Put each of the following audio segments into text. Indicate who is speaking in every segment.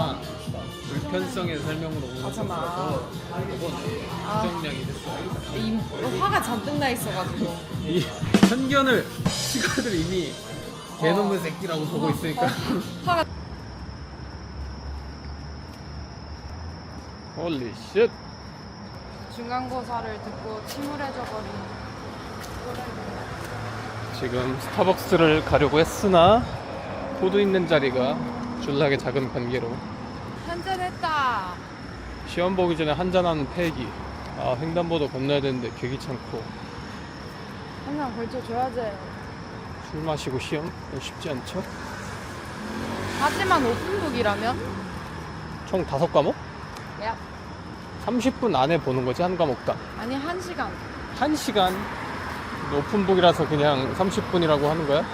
Speaker 1: 아 불편성의 설명으로 오는
Speaker 2: 맞잖아.
Speaker 1: 거라서 그거네
Speaker 2: 아.
Speaker 1: 부정량이 됐어
Speaker 2: 이 화가 잔뜩 나 있어가지고.
Speaker 1: 이 편견을 시가들 이미 개놈의 새끼라고 보고 있으니까
Speaker 2: 화가
Speaker 1: 홀리 쉣
Speaker 2: 중간고사를 듣고 침울해져 버린.
Speaker 1: 지금 스타벅스를 가려고 했으나 포도 있는 자리가 줄나게 작은 관계로
Speaker 2: 한잔했다.
Speaker 1: 시험 보기 전에 한잔하는 패기 아 횡단보도 건너야 되는데 개 귀찮고
Speaker 2: 한잔 걸쳐줘야지.
Speaker 1: 술 마시고 시험 쉽지 않죠?
Speaker 2: 하지만 오픈북이라면?
Speaker 1: 총 다섯 과목?
Speaker 2: 야.
Speaker 1: 30분 안에 보는 거지 한 과목당
Speaker 2: 아니 한 시간.
Speaker 1: 한 시간 오픈북이라서 그냥 30분이라고 하는 거야?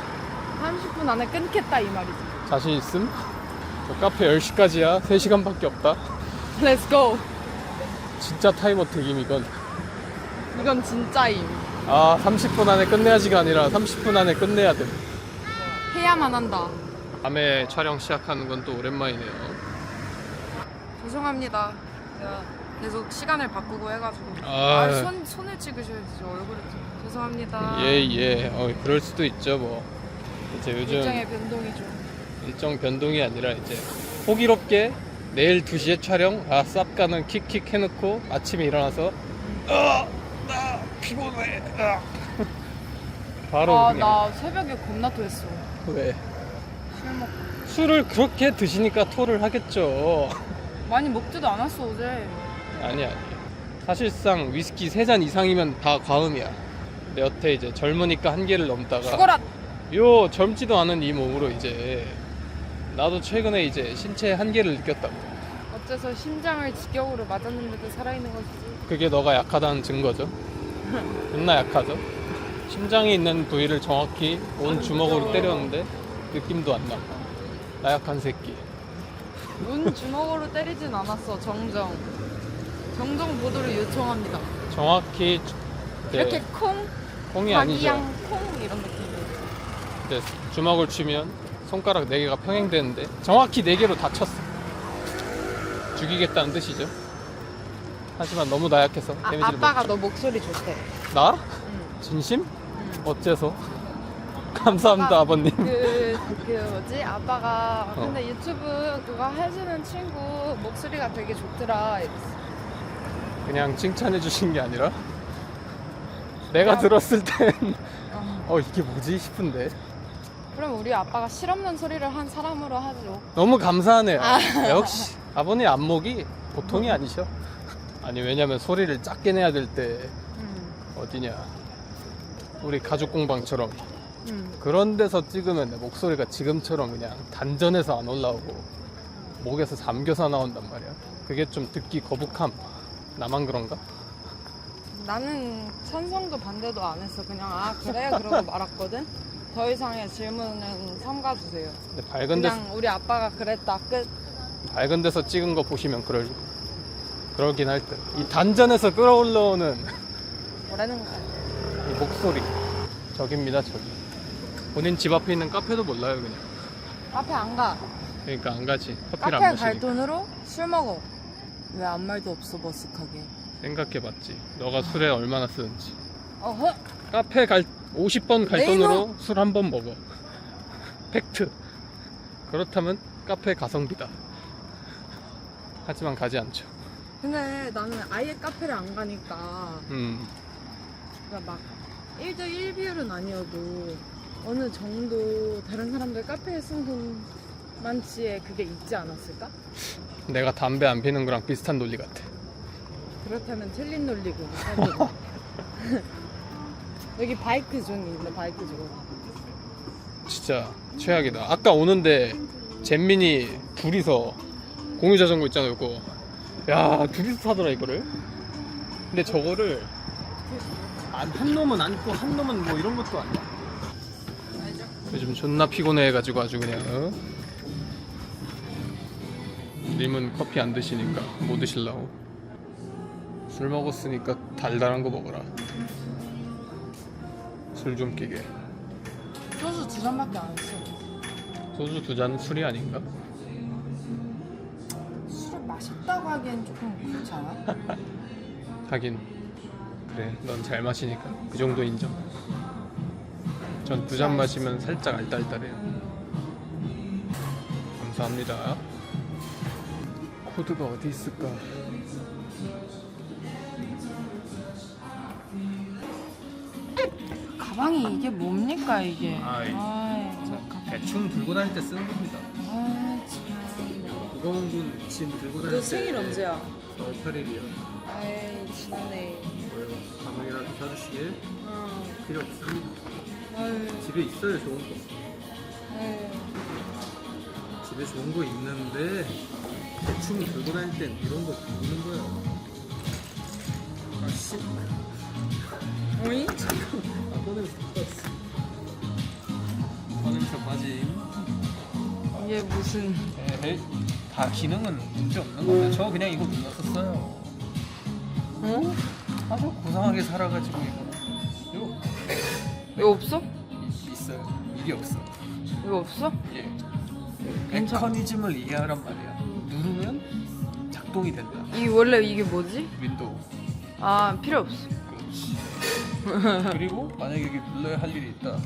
Speaker 2: 30분 안에 끊겠다 이 말이지.
Speaker 1: 자신 있음? 저 카페 10시까지야 3시간밖에 없다
Speaker 2: Let's go.
Speaker 1: 진짜 타이머 튀김 이건
Speaker 2: 이건 진짜임.
Speaker 1: 아 30분 안에 끝내야지가 아니라 30분 안에 끝내야 돼
Speaker 2: 해야만 한다.
Speaker 1: 밤에 촬영 시작하는 건 또 오랜만이네요
Speaker 2: 죄송합니다. 제가 계속 시간을 바꾸고 해가지고.
Speaker 1: 아.
Speaker 2: 아, 손 손을 찍으셔야지 얼굴을. 찍- 죄송합니다.
Speaker 1: 예예 어, 그럴 수도 있죠 뭐 이제 요즘
Speaker 2: 일정의 변동이 좀.
Speaker 1: 일정 변동이 아니라 이제 호기롭게 내일 2시에 촬영 아 쌉 가는 킥킥 해놓고 아침에 일어나서 아, 나 피곤해 아. 바로
Speaker 2: 아,
Speaker 1: 그냥
Speaker 2: 나 새벽에 겁나 토했어.
Speaker 1: 왜
Speaker 2: 술 먹고.
Speaker 1: 술을 그렇게 드시니까 토를 하겠죠
Speaker 2: 많이 먹지도 않았어, 어제.
Speaker 1: 아니 아니 사실상 위스키 3잔 이상이면 다 과음이야 내 여태 이제 젊으니까 한계를 넘다가
Speaker 2: 죽어라!
Speaker 1: 요 젊지도 않은 이 몸으로 이제 나도 최근에 이제 신체의 한계를 느꼈다고.
Speaker 2: 어째서 심장을 직격으로 맞았는데도 살아있는 것이지.
Speaker 1: 그게 너가 약하다는 증거죠. 존나 약하죠. 심장이 있는 부위를 정확히 온 주먹으로 때렸는데 느낌도 안나. 나약한 새끼.
Speaker 2: 운 주먹으로 때리진 않았어, 정정. 정정 보도를 요청합니다.
Speaker 1: 정확히 주- 이제
Speaker 2: 이렇게 콩,
Speaker 1: 콩이 아니죠.
Speaker 2: 박이양 콩 이런 느낌이에요.
Speaker 1: 이제 주먹을 쥐면 손가락 4개가 평행되는데 정확히 4개로 다 쳤어 죽이겠다는 뜻이죠 하지만 너무 나약해서
Speaker 2: 아,
Speaker 1: 데미지를
Speaker 2: 아빠가 못너 목소리 좋대.
Speaker 1: 줘. 나?
Speaker 2: 응.
Speaker 1: 진심?
Speaker 2: 응.
Speaker 1: 어째서? 감사합니다
Speaker 2: 아빠가
Speaker 1: 아버님
Speaker 2: 그, 그 뭐지? 아빠가
Speaker 1: 어.
Speaker 2: 근데 유튜브 그거 해주는 친구 목소리가 되게 좋더라. 이랬어.
Speaker 1: 그냥 칭찬해 주신 게 아니라 내가
Speaker 2: 야.
Speaker 1: 들었을 땐
Speaker 2: 어.
Speaker 1: 어 이게 뭐지 싶은데
Speaker 2: 그럼 우리 아빠가 실없는 소리를 한 사람으로 하죠.
Speaker 1: 너무 감사하네요
Speaker 2: 아.
Speaker 1: 역시 아버님 안목이 보통이 아니셔 아니 왜냐면 소리를 작게 내야 될 때
Speaker 2: 음.
Speaker 1: 어디냐 우리 가죽 공방처럼
Speaker 2: 음.
Speaker 1: 그런 데서 찍으면 내 목소리가 지금처럼 그냥 단전에서 안 올라오고 목에서 잠겨서 나온단 말이야 그게 좀 듣기 거북함 나만 그런가?
Speaker 2: 나는 찬성도 반대도 안 했어. 그냥 아 그래 그러고 말았거든. 더 이상의 질문은 삼가주세요.
Speaker 1: 근데 밝은 데서
Speaker 2: 그냥 우리 아빠가 그랬다 끝.
Speaker 1: 밝은 데서 찍은 거 보시면 그럴 그러긴 할 듯. 이 단전에서 끌어올라오는
Speaker 2: 뭐라는 거야?
Speaker 1: 이 목소리 저깁니다 저기. 본인 집 앞에 있는 카페도 몰라요 그냥.
Speaker 2: 카페 안 가.
Speaker 1: 그러니까 안 가지. 커피를
Speaker 2: 카페 안갈
Speaker 1: 마시니까.
Speaker 2: 돈으로 술 먹어. 왜 아무 말도 없어 머쓱하게.
Speaker 1: 생각해봤지. 너가 술에 얼마나 쓰는지.
Speaker 2: 어허.
Speaker 1: 카페 갈 50번 갈
Speaker 2: 네,
Speaker 1: 돈으로 술 한 번 먹어. 팩트. 그렇다면 카페 가성비다. 하지만 가지 않죠.
Speaker 2: 근데 나는 아예 카페를 안 가니까
Speaker 1: 음.
Speaker 2: 그러니까 막 1대 1 비율은 아니어도 어느 정도 다른 사람들 카페에 쓴 돈만치의 그게 있지 않았을까?
Speaker 1: 내가 담배 안 피는 거랑 비슷한 논리 같아.
Speaker 2: 그렇다면 틀린 논리고 여기 바이크 존이 있네 바이크 존
Speaker 1: 진짜 최악이다. 아까 오는데 잼민이 둘이서 공유 자전거 있잖아 이거. 야 둘이서 타더라 이거를. 근데 저거를 안, 한 놈은 안고 한 놈은 뭐 이런 것도 아니야. 요즘 존나 피곤해가지고 아주 그냥. 어? 님은 커피 안 드시니까 뭐 드실라고? 술 먹었으니까 달달한 거 먹어라. 술 좀 끼게.
Speaker 2: 소주 두 잔밖에 안 했어.
Speaker 1: 소주 두 잔 술이 아닌가?
Speaker 2: 맛있다고 하기엔 조금 그렇지 않아?
Speaker 1: 하긴. 그래 넌 잘 마시니까. 그 정도 인정. 전 두 잔 마시면 살짝 알딸딸해요. 감사합니다. 코드가 어디 있을까
Speaker 2: 가방이 이게 뭡니까 이게?
Speaker 1: 아이.
Speaker 2: 아이,
Speaker 1: 자,
Speaker 2: 가방.
Speaker 1: 대충 들고 다닐 때 쓰는 겁니다
Speaker 2: 아 참.
Speaker 1: 무거운 군 지금 들고 다닐
Speaker 2: 너
Speaker 1: 때
Speaker 2: 생일 언제야?
Speaker 1: 4월 8일이요
Speaker 2: 아이 지난해.
Speaker 1: 뭐요? 가방이라도 사주시게
Speaker 2: 어.
Speaker 1: 필요 없습니다
Speaker 2: 아유.
Speaker 1: 집에 있어요 좋은 거
Speaker 2: 아유.
Speaker 1: 집에 좋은 거 있는데 대충 들고 다닐 땐 이런 거 부르는 거야 아씨
Speaker 2: 이게 무슨?
Speaker 1: 에헤이 다 기능은 문제 없는 건데 저 그냥 이거 눌렀었어요
Speaker 2: 어?
Speaker 1: 아주 고상하게 살아가지고 이거 이거
Speaker 2: 이거 없어?
Speaker 1: 이- 있어요 이게 없어
Speaker 2: 이거 없어?
Speaker 1: 예
Speaker 2: 괜찮-
Speaker 1: 메커니즘을 이해하란 말이야 누르면 작동이 된다
Speaker 2: 이 원래 이게 뭐지?
Speaker 1: 윈도우
Speaker 2: 아 필요 없어.
Speaker 1: 그렇지 그리고 만약에 여기 눌러야 할 일이 있다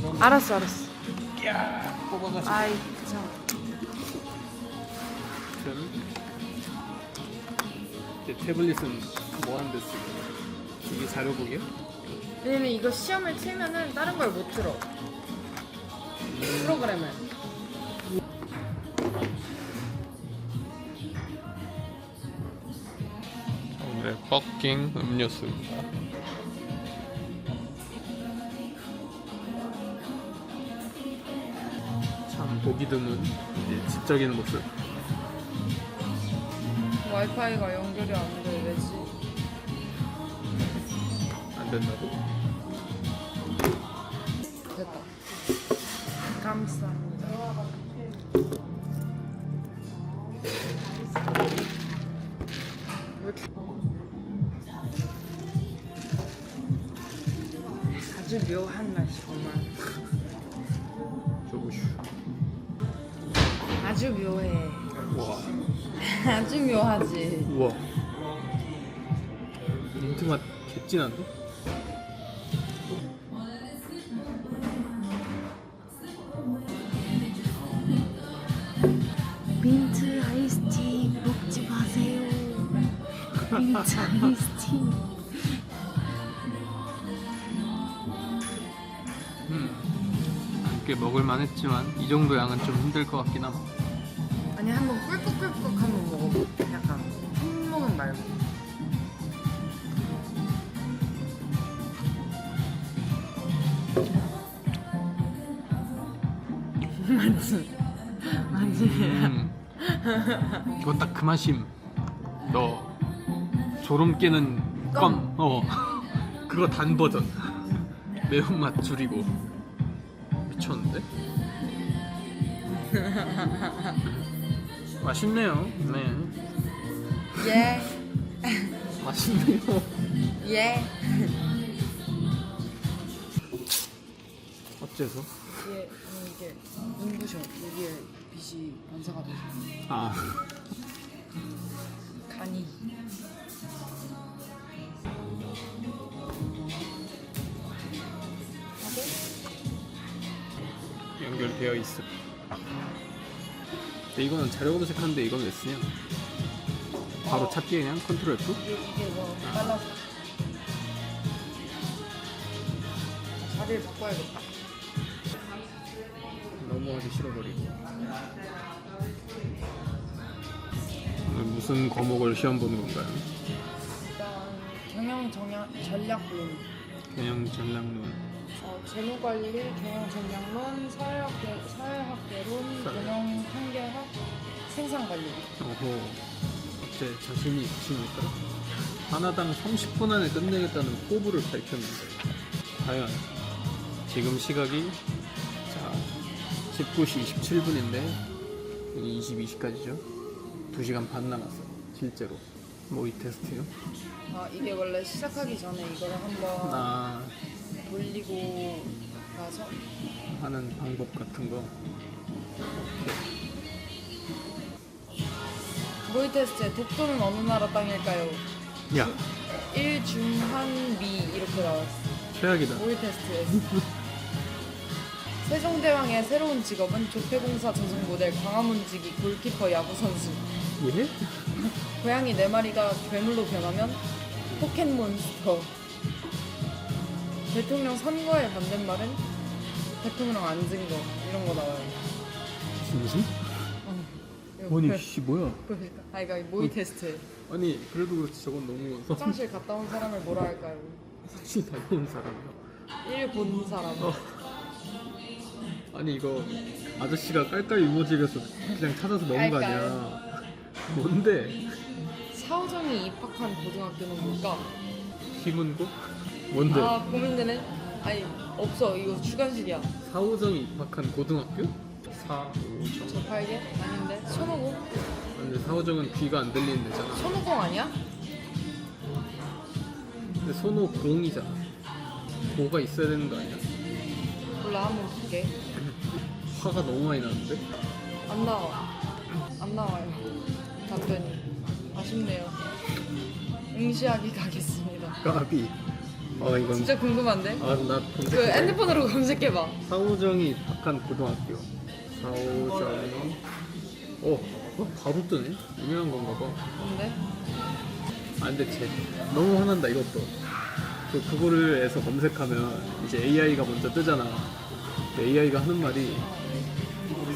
Speaker 1: 그럼
Speaker 2: 알았어 알았어.
Speaker 1: 야 뽑아가지고
Speaker 2: 아이 참.
Speaker 1: 아무튼 이제 태블릿은 뭐 하는데 쓰고 이게 자료 보기야?
Speaker 2: 왜냐면 이거 시험을 치면은 다른 걸못 틀어. 프로그램을.
Speaker 1: 오늘의 버킹 음료수입니다. 참 보기 드문 이제 지적인 모습.
Speaker 2: 와이파이가 연결이 안 돼. 왜지?
Speaker 1: 안 된다고?
Speaker 2: 됐다. 감사합니다. 왜 이렇게- 아주 묘한 맛이구만. 아주 묘해.
Speaker 1: 우와.
Speaker 2: 아주 묘하지.
Speaker 1: 우와. 민트 맛 개진한데?
Speaker 3: 민트 아이스티 먹지 마세요. 민트 아이스티.
Speaker 1: 음. 꽤 먹을만 했지만 이 정도 양은 좀 힘들 것 같긴 함.
Speaker 2: 아니 한번 꿀꺽꿀꺽 한번 먹어봐. 약간 한 모금 말고. 맞지? 맞지?
Speaker 1: 음. 이거 딱 그 맛임. 너 조름 깨는 껌. 어. 그거 단 버전. 매운맛 줄이고. 미쳤는데? 맛있네요. 네.
Speaker 2: 예,
Speaker 1: 맛있네요.
Speaker 2: 예.
Speaker 1: 어째서?
Speaker 2: 이게 이게 눈부셔. 여기에 빛이 반사가 돼서
Speaker 1: 아.
Speaker 2: 간이.
Speaker 1: 연결되어 있어. 근데 이거는 자료 검색하는데 이건 왜 쓰냐? 바로 찾기 그냥 컨트롤 F?
Speaker 2: 이게 이게 뭐 빨라서. 자리를 바꿔야겠다.
Speaker 1: 너무 하기 싫어버리고. 오늘 무슨 과목을 시험 보는 건가요?
Speaker 2: 일단 경영 전략론,
Speaker 1: 경영 전략론.
Speaker 2: 어, 재무관리, 경영 전략론, 사회학계, 사회학계론,
Speaker 1: 사회.
Speaker 2: 경영 통계학, 생산관리.
Speaker 1: 어허. 어째 자신이 있으십니까? 하나당 30분 안에 끝내겠다는 포부를 밝혔는데 과연 지금 시각이 자 19시 27분인데 22시까지죠? 2시간 반 남았어 실제로 모의 테스트요
Speaker 2: 아 이게 원래 시작하기 전에 이거를 한번
Speaker 1: 나
Speaker 2: 돌리고 나서
Speaker 1: 하는 방법 같은 거
Speaker 2: 모의 테스트에 독도는 어느 나라 땅일까요?
Speaker 1: 야
Speaker 2: 일중한미 이렇게 나왔어.
Speaker 1: 최악이다
Speaker 2: 모의 테스트에서. 세종대왕의 새로운 직업은 조폐공사 조성 모델 광화문지기 골키퍼 야구 선수.
Speaker 1: 예?
Speaker 2: 고양이 네 마리가 괴물로 변하면 포켓몬스터. 대통령 선거의 반대말은 대통령 앉은 거 이런 거 나와요.
Speaker 1: 무슨?
Speaker 2: 어.
Speaker 1: 아니
Speaker 2: 보-
Speaker 1: 씨 뭐야
Speaker 2: 보여줄까? 아 이거 모의 테스트.
Speaker 1: 아니 그래도 그렇지 저건 너무
Speaker 2: 화장실 갔다 온 사람을 뭐라 할까요?
Speaker 1: 사실 다녀온 사람이야
Speaker 2: 일본 사람.
Speaker 1: 어. 아니 이거 아저씨가 깔깔 유머집에서 그냥 찾아서 넣은 거 아니야 뭔데?
Speaker 2: 사오정이 입학한 고등학교는 뭘까?
Speaker 1: 희문고? 뭔데?
Speaker 2: 아 고민되네. 아니 없어 이거 주간식이야.
Speaker 1: 사오정이 입학한 고등학교? 사오정
Speaker 2: 저 팔게? 아닌데 손오공?
Speaker 1: 근데 사오정은 귀가 안 들리는 데잖아
Speaker 2: 손오공 아니야?
Speaker 1: 근데 손오공이잖아 고가 있어야 되는 거 아니야?
Speaker 2: 몰라 한번 볼게.
Speaker 1: 화가 너무 많이 나는데?
Speaker 2: 안 나와. 안 나와요. 답변이 아쉽네요. 응시하기 가겠습니다.
Speaker 1: 까비 아 이건
Speaker 2: 진짜 궁금한데?
Speaker 1: 아나
Speaker 2: 그 핸드폰으로 검색해봐.
Speaker 1: 사오정이 입학한 고등학교. 사오정이. 어, 어 바로 뜨네. 유명한 건가 봐.
Speaker 2: 뭔데?
Speaker 1: 아 근데 쟤 너무 화난다 이것도. 그 그거를 해서 검색하면 이제 AI가 먼저 뜨잖아. AI가 하는 말이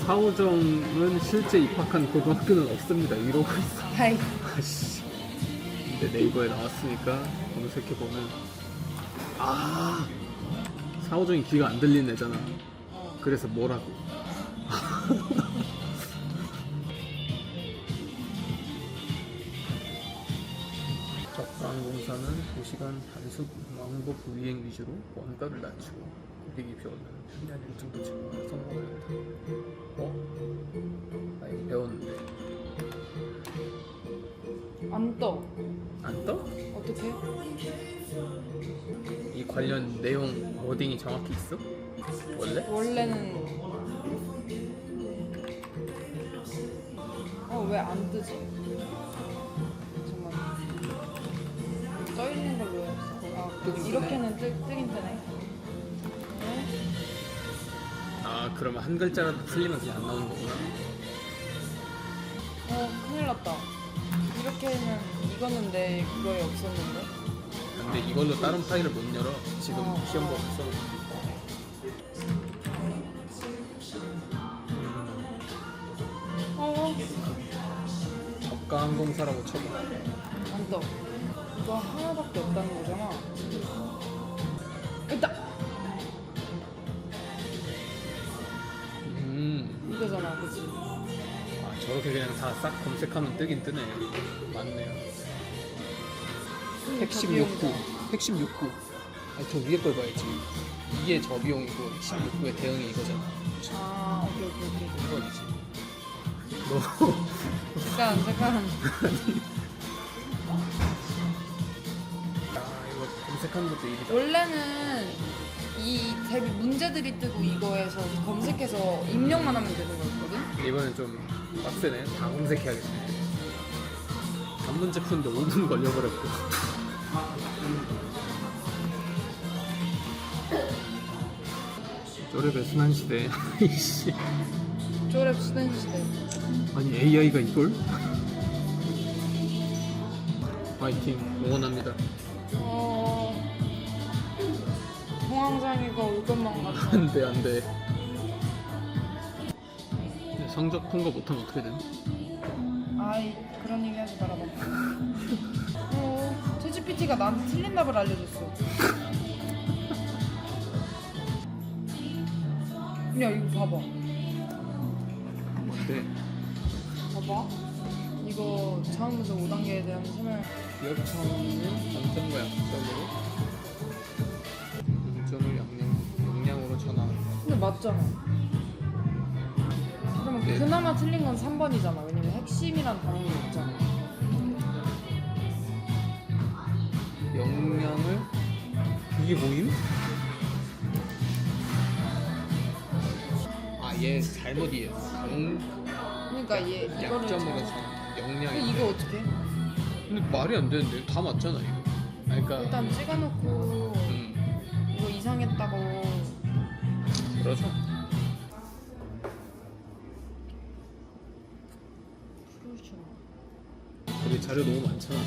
Speaker 1: 사오정은 실제 입학한 고등학교는 없습니다. 이러고 있어.
Speaker 2: 아이
Speaker 1: 아씨. 근데 네이버에 나왔으니까 검색해 보면 아 사오정이 귀가 안 들리는 애잖아
Speaker 2: 어.
Speaker 1: 그래서 뭐라고 적방공사는 도시간 단속 왕복 위행 위주로 원가를 낮추고 고객이 비오는 편리한 일정 도착을 성공한다. 어? 나 이거 배웠는데
Speaker 2: 안 떠.
Speaker 1: 안 떠?
Speaker 2: 어떻게?
Speaker 1: 이 관련 내용 워딩이 정확히 있어? 원래?
Speaker 2: 원래는 어 왜 안 뜨지? 잠깐만 떠 있는 걸로 해 없어? 아
Speaker 1: 뜨긴 뜨네.
Speaker 2: 이렇게는 뜨, 뜨긴 뜨네. 네?
Speaker 1: 아 그러면 한 글자라도 틀리면 그냥 안 나오는 거구나
Speaker 2: 어 큰일 났다. 이렇게는 이거는 내 그거에 없었는데.
Speaker 1: 근데 이걸로 다른 파일을 못 열어 지금
Speaker 2: 어.
Speaker 1: 시험 보고 써놓고
Speaker 2: 어.
Speaker 1: 저가 항공사라고 쳐봐
Speaker 2: 안 떠. 이거 하나밖에 없다는 거잖아. 있다.
Speaker 1: 음,
Speaker 2: 이거잖아, 그치?
Speaker 1: 아, 저렇게 그냥 다 싹 검색하면 뜨긴 뜨네 맞네요 핵심 욕구 핵심 욕구. 아니 저 위에 걸 봐야지. 이게 저비용이고 핵심 욕구의 대응이 이거잖아.
Speaker 2: 아, 오케이, 오케이, 오케이.
Speaker 1: 이건이지. 너
Speaker 2: 잠깐, 잠깐.
Speaker 1: 아, 이거 검색하는 것도 일이다.
Speaker 2: 원래는 이 대비 문제들이 뜨고 이거에서 검색해서 입력만 하면 되는 거였거든?
Speaker 1: 이번엔 좀 빡세네. 다 검색해야겠네. 단문제 푸는데 5분 걸려버렸고 쪼렙의 순환 시대 이씨
Speaker 2: 쪼랩 수된 시대.
Speaker 1: 아니 AI가 이걸? 파이팅 응원합니다
Speaker 2: 어. 공황장애가 올 것만 같아.
Speaker 1: 안돼 안돼 성적 통과 못하면 어떻게 되나?
Speaker 2: 아이, 그런 얘기 하지 말아봐. 어, 챗GPT가 나한테 틀린 답을 알려줬어. 야, 이거 봐봐.
Speaker 1: 뭔데?
Speaker 2: 봐봐. 이거 처음부터 5단계에 대한 설명.
Speaker 1: 차원은 장점과 약점으로 장점을 양량, 역량으로 전환한다
Speaker 2: 근데 맞잖아. 그러면
Speaker 1: 네.
Speaker 2: 그나마 틀린 건 3번이잖아. 왜냐면 핵심이란 단어는 없잖아.
Speaker 1: 역량을 그게 뭐임? 얘 잘못 이해했어 역,
Speaker 2: 그러니까 얘 이거를
Speaker 1: 약점으로
Speaker 2: 잘-
Speaker 1: 전환 영양이
Speaker 2: 이거 어떻게?
Speaker 1: 근데 말이 안 되는데 다 맞잖아 이거. 아니, 그러니까
Speaker 2: 일단 찍어놓고
Speaker 1: 음,
Speaker 2: 이거 이상했다고.
Speaker 1: 그러죠. 우리 자료 너무 많잖아.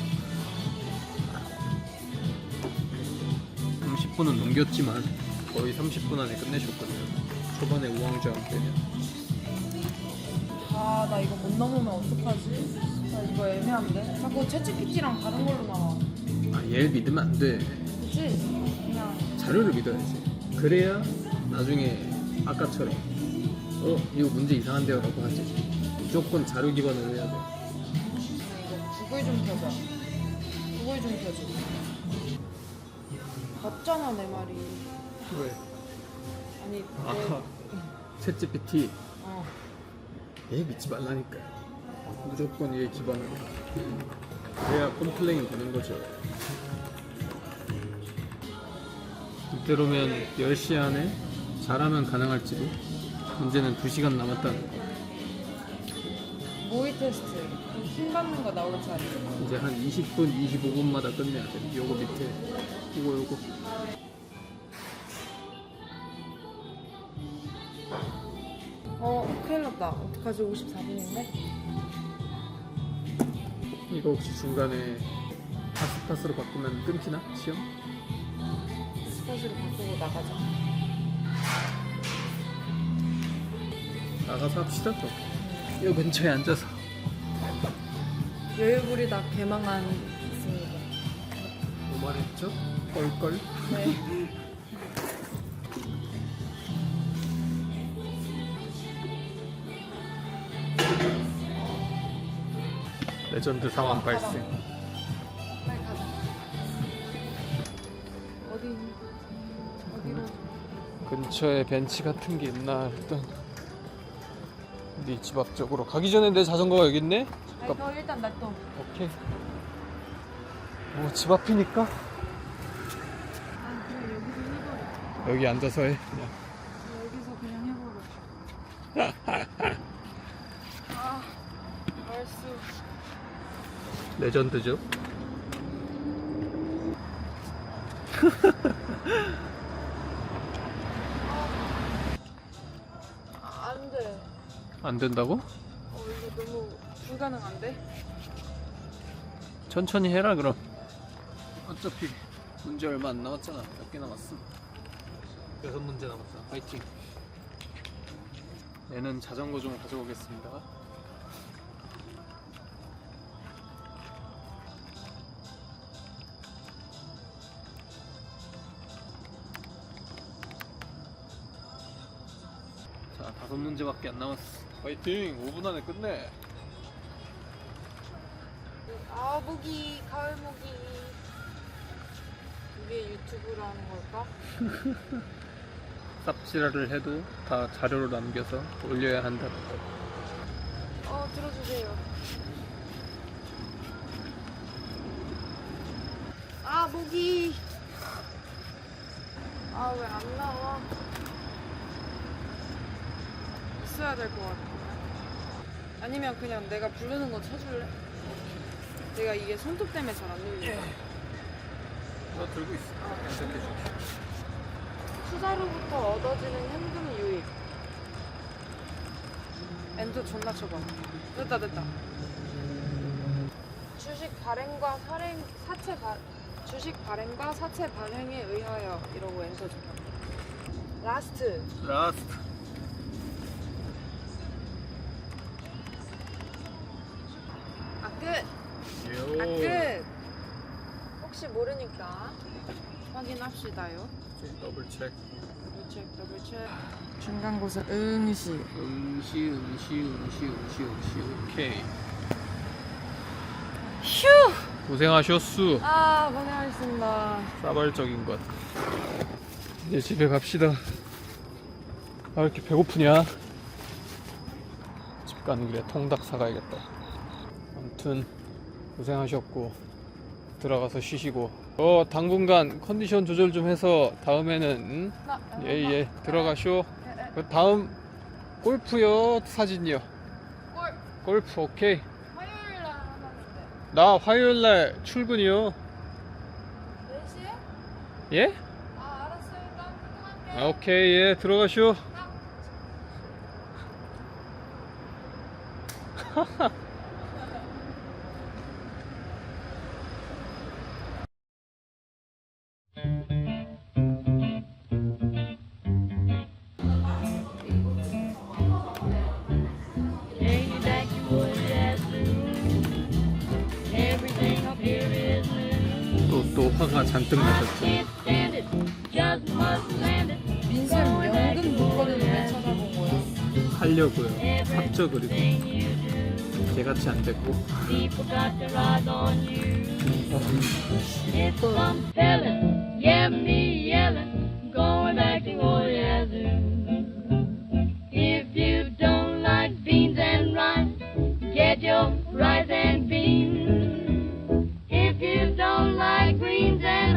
Speaker 1: 30분은 넘겼지만 거의 30분 안에 끝내셨거든요 초반에 우왕좌왕 되면
Speaker 2: 아, 나 이거 못 넘으면 어떡하지? 나 이거 애매한데? 자꾸 채찌피티랑 다른 걸로 나와.
Speaker 1: 아 얘를 믿으면 안돼
Speaker 2: 그치? 그냥.
Speaker 1: 자료를 믿어야지 그래야 나중에 아까처럼 어 이거 문제 이상한데요 라고 하지 무조건 자료 기반으로 해야 돼
Speaker 2: 이거 구글 좀 켜줘. 구글 좀 켜줘. 맞잖아, 내 말이.
Speaker 1: 왜?
Speaker 2: 아니, 내,
Speaker 1: 아 챗GPT
Speaker 2: 어.
Speaker 1: 얘 믿지 말라니까. 무조건 얘 기반으로. 그래야 컴플레인 되는 거죠. 이대로면 10시 안에 잘하면 가능할지도 문제는 2시간 남았다는 거.
Speaker 2: 모의 테스트. 힘 받는 거 나올 차례.
Speaker 1: 이제 한 20분, 25분마다 끝내야 돼. 요거 밑에. 요거 요거
Speaker 2: 어, 났다. 어떡하지? 54분인데?
Speaker 1: 이거 혹시 중간에 파스파스로 바꾸면 끊기나? 시험?
Speaker 2: 스팟으로 바꾸고 나가자.
Speaker 1: 나가서 합시다 또. 요 근처에 앉아서
Speaker 2: 여유 부리다 개망한 있습니다.
Speaker 1: 오만했죠? 껄껄
Speaker 2: 네.
Speaker 1: 레전드 상황 발생
Speaker 2: 빨리 가자. 어디, 어디로?
Speaker 1: 근처에 벤치 같은 게 있나 일단 네집 앞쪽으로 가기 전에 내 자전거가 여기 있네?
Speaker 2: 아니, 너 일단 놔둬.
Speaker 1: 오케이 뭐 집 앞이니까
Speaker 2: 아, 그냥 여기서 해버려.
Speaker 1: 여기 앉아서 해 그냥
Speaker 2: 여기서 그냥 해버려. 아, 알수.
Speaker 1: 레전드죠.
Speaker 2: 아, 안 돼.
Speaker 1: 안 된다고?
Speaker 2: 어, 이거 너무 불가능한데?
Speaker 1: 천천히 해라 그럼. 어차피 문제 얼마 안 남았잖아. 몇 개 남았어? 여섯 문제 남았어. 파이팅. 얘는 자전거 좀 가져오겠습니다 다섯 문제밖에 안 남았어 파이팅 5분 안에 끝내
Speaker 2: 아, 모기, 가을 모기. 이게 유튜브로 하는 걸까?
Speaker 1: 쌉지라를 해도 다 자료로 남겨서 올려야 한다는 거.
Speaker 2: 어, 들어주세요. 아, 모기. 아, 왜 안 나와? 있어야 될 것 같아. 아니면 그냥 내가 부르는 거 쳐줄래? 내가 이게 손톱 때문에 잘 안 눌려.
Speaker 1: 너 들고 있어. 연습해줄게.
Speaker 2: 투자로부터 얻어지는 현금 유익. 엔터 존나 쳐봐. 됐다 됐다. 주식 발행과 발행 사채 발 주식 발행과 사채 발행에 의하여 이러고 엔터 쳐. 라스트.
Speaker 1: 라스트.
Speaker 2: 아 끝. 아 끝. 혹시 모르니까 확인합시다요.
Speaker 1: 더블 체크.
Speaker 2: 더블 체크 더블 체크. 중간고사 응시.
Speaker 1: 음시, 음시, 음시, 음시, 음시. 오케이.
Speaker 2: 휴.
Speaker 1: 고생하셨수.
Speaker 2: 아 고생하셨습니다.
Speaker 1: 싸발적인 것. 이제 집에 갑시다. 아, 왜 이렇게 배고프냐? 집 가는 길에 통닭 사가야겠다. 아무튼 고생하셨고 들어가서 쉬시고. 어 당분간 컨디션 조절 좀 해서 다음에는 예예 예, 예 들어가쇼. 예, 예. 그 다음 골프요 사진요 골프 오케이.
Speaker 2: 화요일 날
Speaker 1: 나 화요일 날 출근이요.
Speaker 2: 몇 시에?
Speaker 1: 예?
Speaker 2: 아 알았어요. 나
Speaker 1: 아, 오케이 예 들어가쇼. 화가 잔뜩 나셨죠.
Speaker 2: 민수 연금 물건을 왜 찾아본 거야?
Speaker 1: 하려고요. 합쳐 그리고 개같이 안 됐고.
Speaker 3: If